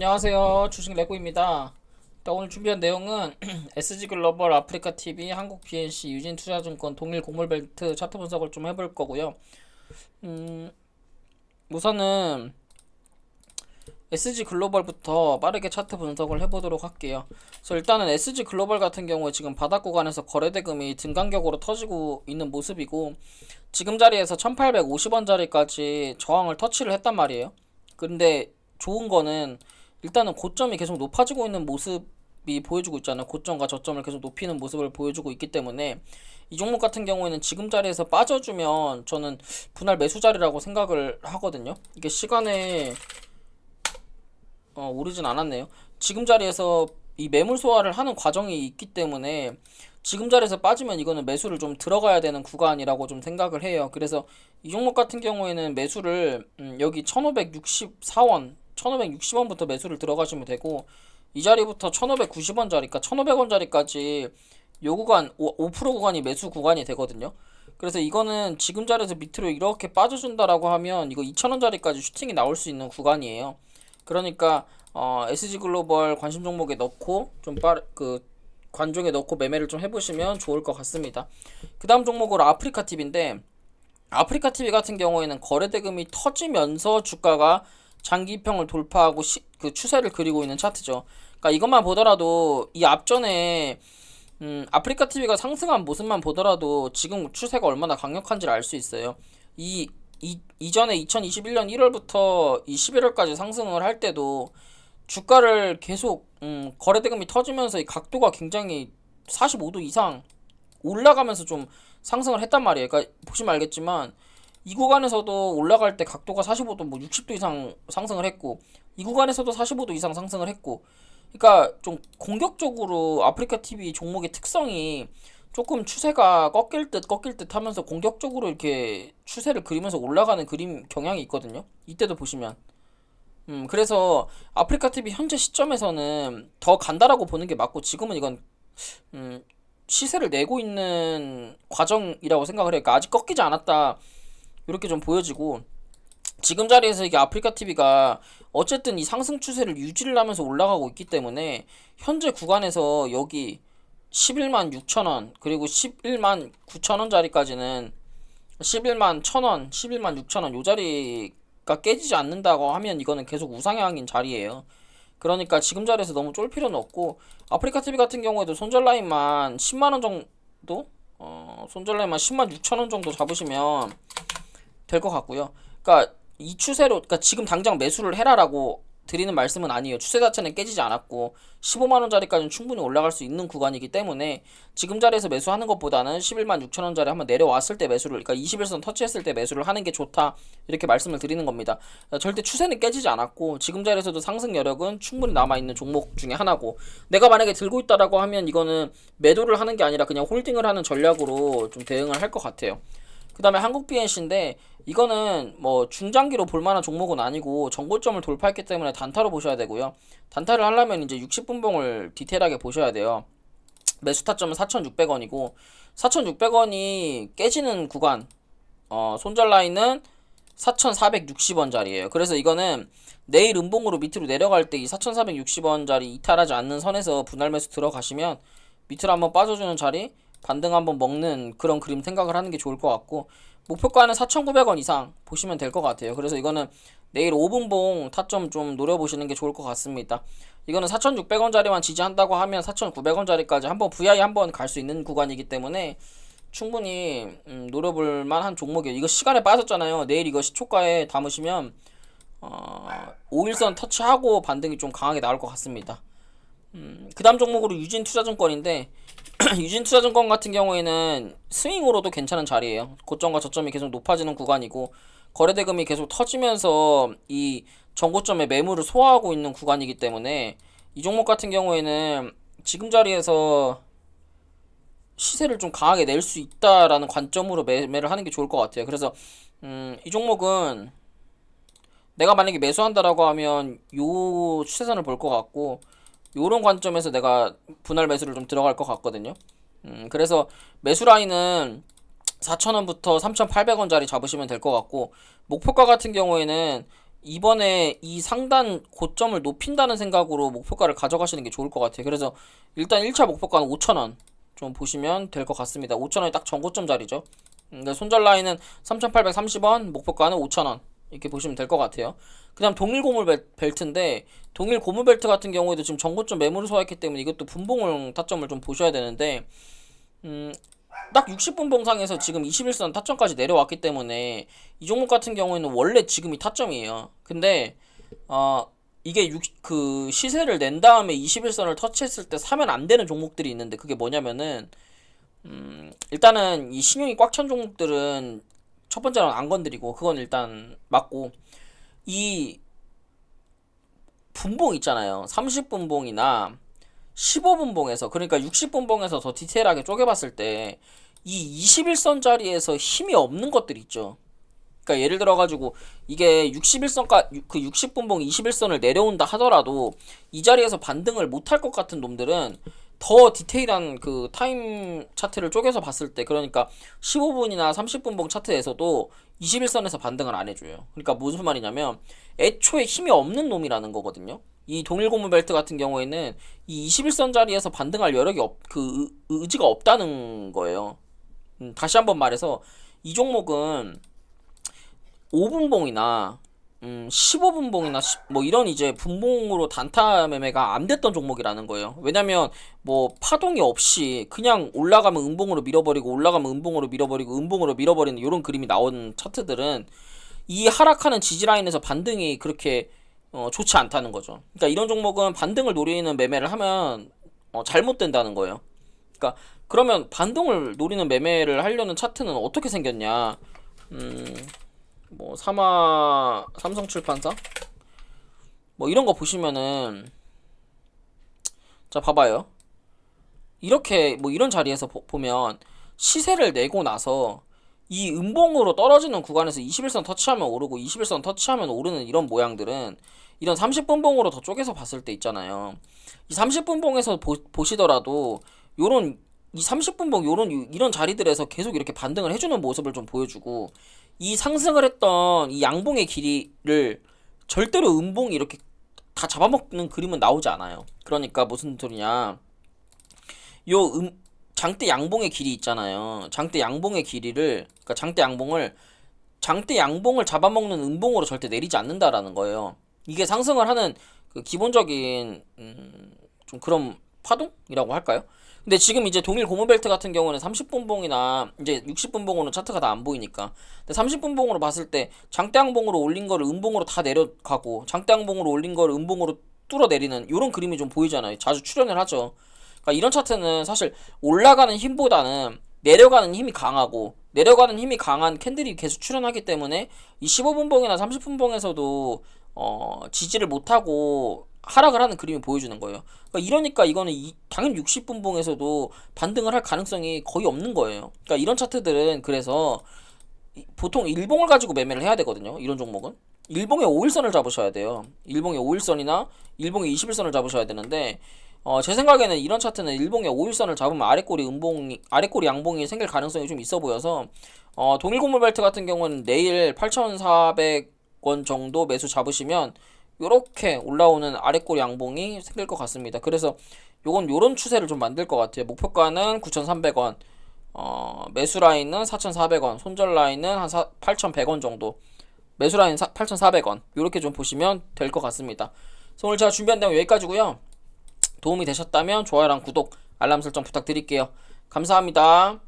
안녕하세요. 주식 레고입니다. 오늘 준비한 내용은 SG 글로벌 아프리카 TV, 한국 BNC, 유진 투자증권, 동일 곡물벨트 차트 분석을 좀 해볼 거고요. 음, 우선은 SG 글로벌부터 빠르게 차트 분석을 해보도록 할게요. 그래서 일단은 SG 글로벌 같은 경우에 지금 바닥 구간에서 거래대금이 등간격으로 터지고 있는 모습이고 지금 자리에서 1850원 자리까지 저항을 터치를 했단 말이에요. 근데 좋은 거는 일단은 고점이 계속 높아지고 있는 모습이 보여주고 있잖아요. 고점과 저점을 계속 높이는 모습을 보여주고 있기 때문에 이 종목 같은 경우에는 지금 자리에서 빠져주면 저는 분할 매수 자리라고 생각을 하거든요. 이게 시간에 어, 오르진 않았네요. 지금 자리에서 이 매물 소화를 하는 과정이 있기 때문에 지금 자리에서 빠지면 이거는 매수를 좀 들어가야 되는 구간이라고 좀 생각을 해요. 그래서 이 종목 같은 경우에는 매수를 음, 여기 1564원 1560원부터 매수를 들어가시면 되고 이 자리부터 1590원 자리, 그러니까 1500원 자리까지 요 구간 5, 5% 구간이 매수 구간이 되거든요. 그래서 이거는 지금 자리에서 밑으로 이렇게 빠져준다라고 하면 이거 2000원 자리까지 슈팅이 나올 수 있는 구간이에요. 그러니까 어, SG 글로벌 관심 종목에 넣고 좀 빠르 그 관종에 넣고 매매를 좀 해보시면 좋을 것 같습니다. 그 다음 종목으로 아프리카 TV인데 아프리카 TV 같은 경우에는 거래 대금이 터지면서 주가가 장기평을 돌파하고 시, 그 추세를 그리고 있는 차트죠. 그러니까 이것만 보더라도 이 앞전에 음, 아프리카 TV가 상승한 모습만 보더라도 지금 추세가 얼마나 강력한지를 알 수 있어요. 이, 이 이전에 2021년 1월부터 이 11월까지 상승을 할 때도 주가를 계속 음, 거래 대금이 터지면서 이 각도가 굉장히 45도 이상 올라가면서 좀 상승을 했단 말이에요. 그러니까 보시면 알겠지만 이 구간에서도 올라갈 때 각도가 45도 뭐 60도 이상 상승을 했고 이 구간에서도 45도 이상 상승을 했고 그러니까 좀 공격적으로 아프리카 TV 종목의 특성이 조금 추세가 꺾일 듯 꺾일 듯 하면서 공격적으로 이렇게 추세를 그리면서 올라가는 그림 경향이 있거든요. 이때도 보시면 음 그래서 아프리카 TV 현재 시점에서는 더 간다라고 보는 게 맞고 지금은 이건 음 시세를 내고 있는 과정이라고 생각을 해요. 그러니까 아직 꺾이지 않았다. 이렇게 좀 보여지고 지금 자리에서 이게 아프리카 TV가 어쨌든 이 상승 추세를 유지를 하면서 올라가고 있기 때문에 현재 구간에서 여기 11만 6천 원 그리고 11만 9천 원 자리까지는 11만 1천 원, 11만 6천 원 요 자리가 깨지지 않는다고 하면 이거는 계속 우상향인 자리예요. 그러니까 지금 자리에서 너무 쫄 필요는 없고 아프리카 TV 같은 경우에도 손절 라인만 10만 원 정도 어, 손절 라인만 10만 6천 원 정도 잡으시면 될 것 같고요. 그러니까 이 추세로 그러니까 지금 당장 매수를 해라라고 드리는 말씀은 아니에요. 추세 자체는 깨지지 않았고 15만 원짜리까지는 충분히 올라갈 수 있는 구간이기 때문에 지금 자리에서 매수하는 것보다는 11만 6천 원짜리 한번 내려왔을 때 매수를 그러니까 21선 터치했을 때 매수를 하는 게 좋다 이렇게 말씀을 드리는 겁니다. 절대 추세는 깨지지 않았고 지금 자리에서도 상승 여력은 충분히 남아 있는 종목 중에 하나고 내가 만약에 들고 있다라고 하면 이거는 매도를 하는 게 아니라 그냥 홀딩을 하는 전략으로 좀 대응을 할 것 같아요. 그 다음에 한국 BNC인데 이거는 뭐 중장기로 볼만한 종목은 아니고 정고점을 돌파했기 때문에 단타로 보셔야 되고요. 단타를 하려면 이제 60분봉을 디테일하게 보셔야 돼요. 매수 타점은 4,600원이고 4,600원이 깨지는 구간 어, 손절 라인은 4,460원짜리예요. 그래서 이거는 내일 음봉으로 밑으로 내려갈 때 이 4,460원짜리 이탈하지 않는 선에서 분할 매수 들어가시면 밑으로 한번 빠져주는 자리 반등 한번 먹는 그런 그림 생각을 하는 게 좋을 것 같고 목표가는 4,900원 이상 보시면 될 것 같아요. 그래서 이거는 내일 5분봉 타점 좀 노려보시는 게 좋을 것 같습니다. 이거는 4,600원짜리만 지지한다고 하면 4,900원짜리까지 한번 VI 한번 갈 수 있는 구간이기 때문에 충분히 음, 노려볼 만한 종목이에요. 이거 시간에 빠졌잖아요. 내일 이거 시초가에 담으시면 어, 5일선 터치하고 반등이 좀 강하게 나올 것 같습니다. 음, 그 다음 종목으로 유진 투자증권인데 유진 투자증권 같은 경우에는 스윙으로도 괜찮은 자리예요. 고점과 저점이 계속 높아지는 구간이고 거래대금이 계속 터지면서 이 전고점의 매물을 소화하고 있는 구간이기 때문에 이 종목 같은 경우에는 지금 자리에서 시세를 좀 강하게 낼 수 있다라는 관점으로 매매를 하는 게 좋을 것 같아요. 그래서 음, 이 종목은 내가 만약에 매수한다라고 하면 요 추세선을 볼 것 같고 요런 관점에서 내가 분할 매수를 좀 들어갈 것 같거든요. 음, 그래서 매수 라인은 4,000원부터 3,800원짜리 잡으시면 될 것 같고 목표가 같은 경우에는 이번에 이 상단 고점을 높인다는 생각으로 목표가를 가져가시는 게 좋을 것 같아요. 그래서 일단 1차 목표가는 5,000원 좀 보시면 될 것 같습니다. 5,000원이 딱 전고점 자리죠. 음, 근데 손절 라인은 3,830원, 목표가는 5,000원 이렇게 보시면 될 것 같아요. 그 다음 동일 고물 벨- 벨트인데 동일 고물 벨트 같은 경우에도 지금 전고점 매물을 소화했기 때문에 이것도 분봉을 타점을 좀 보셔야 되는데 음, 딱 60분 봉상에서 지금 21선 타점까지 내려왔기 때문에 이 종목 같은 경우에는 원래 지금이 타점이에요. 근데 어 이게 6, 그 시세를 낸 다음에 21선을 터치했을 때 사면 안 되는 종목들이 있는데 그게 뭐냐면은 음 일단은 이 신용이 꽉 찬 종목들은 첫 번째로는 안 건드리고 그건 일단 맞고 이 분봉 있잖아요. 30분봉이나 15분봉에서 그러니까 60분봉에서 더 디테일하게 쪼개봤을 때 이 21선 자리에서 힘이 없는 것들 있죠. 그러니까 예를 들어 가지고 이게 61선까 그 60분봉 21선을 내려온다 하더라도 이 자리에서 반등을 못할 것 같은 놈들은 더 디테일한 그 타임 차트를 쪼개서 봤을 때 그러니까 15분이나 30분봉 차트에서도 21선에서 반등을 안 해줘요. 그러니까 무슨 말이냐면 애초에 힘이 없는 놈이라는 거거든요. 이 동일 고무 벨트 같은 경우에는 이 21선 자리에서 반등할 여력이 없, 그 의- 의지가 없다는 거예요. 음, 다시 한번 말해서 이 종목은 5분봉이나 음, 15분 봉이나 뭐 이런 이제 분봉으로 단타 매매가 안 됐던 종목이라는 거예요. 왜냐면 뭐 파동이 없이 그냥 올라가면 음봉으로 밀어버리고 올라가면 음봉으로 밀어버리고 음봉으로 밀어버리는 이런 그림이 나온 차트들은 이 하락하는 지지 라인에서 반등이 그렇게 어, 좋지 않다는 거죠. 그러니까 이런 종목은 반등을 노리는 매매를 하면 어, 잘못된다는 거예요. 그러니까 그러면 반등을 노리는 매매를 하려는 차트는 어떻게 생겼냐? 음, 뭐 삼화 삼성 출판사 뭐 이런 거 보시면은 자 봐봐요. 이렇게 뭐 이런 자리에서 보, 보면 시세를 내고 나서 이 음봉으로 떨어지는 구간에서 21선 터치하면 오르고 21선 터치하면 오르는 이런 모양들은 이런 30분 봉으로 더 쪼개서 봤을 때 있잖아요. 이 30분 봉에서 보, 보시더라도 요런 이 30분 봉 요런 유- 이런 자리들에서 계속 이렇게 반등을 해주는 모습을 좀 보여주고 이 상승을 했던 이 양봉의 길이를 절대로 음봉이 이렇게 다 잡아먹는 그림은 나오지 않아요. 그러니까 무슨 소리냐? 요 음, 장대 양봉의 길이 있잖아요. 장대 양봉의 길이를 그러니까 장대 양봉을 장대 양봉을 잡아먹는 음봉으로 절대 내리지 않는다라는 거예요. 이게 상승을 하는 그 기본적인 음, 좀 그런 파동이라고 할까요? 근데 지금 이제 동일 고무벨트 같은 경우는 30분봉이나 이제 60분봉으로는 차트가 다 안 보이니까. 근데 30분봉으로 봤을 때 장대양봉으로 올린 거를 음봉으로 다 내려가고 장대양봉으로 올린 거를 음봉으로 뚫어 내리는 이런 그림이 좀 보이잖아요. 자주 출연을 하죠. 그러니까 이런 차트는 사실 올라가는 힘보다는 내려가는 힘이 강하고 내려가는 힘이 강한 캔들이 계속 출현하기 때문에 이 15분봉이나 30분봉에서도 어, 지지를 못하고 하락을 하는 그림을 보여주는 거예요. 그러니까 이러니까 이거는 이, 당연히 60분 봉에서도 반등을 할 가능성이 거의 없는 거예요. 그러니까 이런 차트들은 그래서 이- 보통 일봉을 가지고 매매를 해야 되거든요. 이런 종목은. 일봉의 5일선을 잡으셔야 돼요. 일봉의 5일선이나 일봉의 21선을 잡으셔야 되는데 어, 제 생각에는 이런 차트는 일봉의 5일선을 잡으면 아래꼬리 음봉이 아래꼬리 양봉이 생길 가능성이 좀 있어 보여서 어, 동일 고물 벨트 같은 경우는 내일 8,400원 정도 매수 잡으시면 요렇게 올라오는 아래꼬리 양봉이 생길 것 같습니다. 그래서 요건 요런 추세를 좀 만들 것 같아요. 목표가는 9,300원. 어, 매수 라인은 4,400원, 손절 라인은 한 8,100원 정도. 매수 라인 8,400원. 요렇게 좀 보시면 될 것 같습니다. 오늘 제가 준비한 내용 여기까지고요. 도움이 되셨다면 좋아요랑 구독, 알람 설정 부탁드릴게요. 감사합니다.